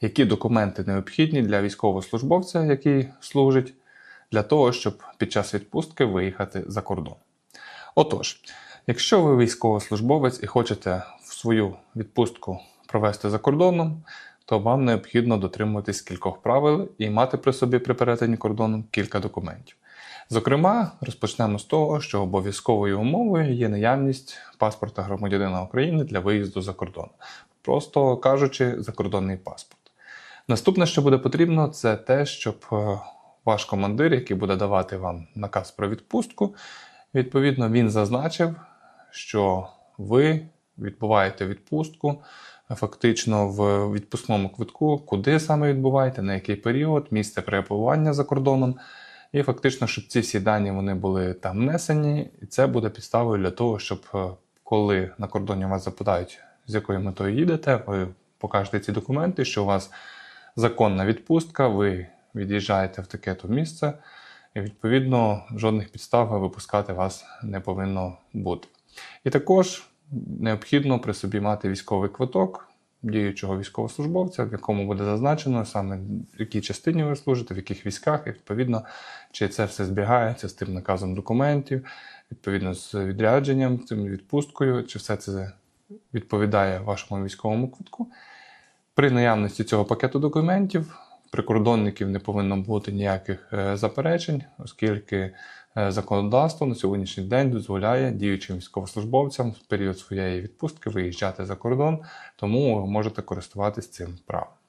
які документи необхідні для військовослужбовця, який служить, для того, щоб під час відпустки виїхати за кордон. Отож, якщо ви військовослужбовець і хочете свою відпустку провести за кордоном, то вам необхідно дотримуватись кількох правил і мати при собі при перетині кордону кілька документів. Зокрема, розпочнемо з того, що обов'язковою умовою є наявність паспорта громадянина України для виїзду за кордон, просто кажучи, закордонний паспорт. Наступне, що буде потрібно, це те, щоб е, ваш командир, який буде давати вам наказ про відпустку, відповідно він зазначив, що ви відбуваєте відпустку фактично в відпускному квитку, куди саме відбуваєте, на який період, місце перебування за кордоном. І фактично, щоб ці всі дані вони були там внесені, і це буде підставою для того, щоб е, коли на кордоні вас запитають, з якою метою їдете, ви покажете ці документи, що у вас законна відпустка, ви від'їжджаєте в таке-то місце, і відповідно жодних підстав випускати вас не повинно бути. І також необхідно при собі мати військовий квиток діючого військовослужбовця, в якому буде зазначено саме в якій частині ви служите, в яких військах, і відповідно, чи це все збігається з тим наказом документів, відповідно з відрядженням, цим відпусткою, чи все це відповідає вашому військовому квитку. При наявності цього пакету документів прикордонників не повинно бути ніяких е, заперечень, оскільки е, законодавство на сьогоднішній день дозволяє діючим військовослужбовцям в період своєї відпустки виїжджати за кордон, тому ви можете користуватись цим правом.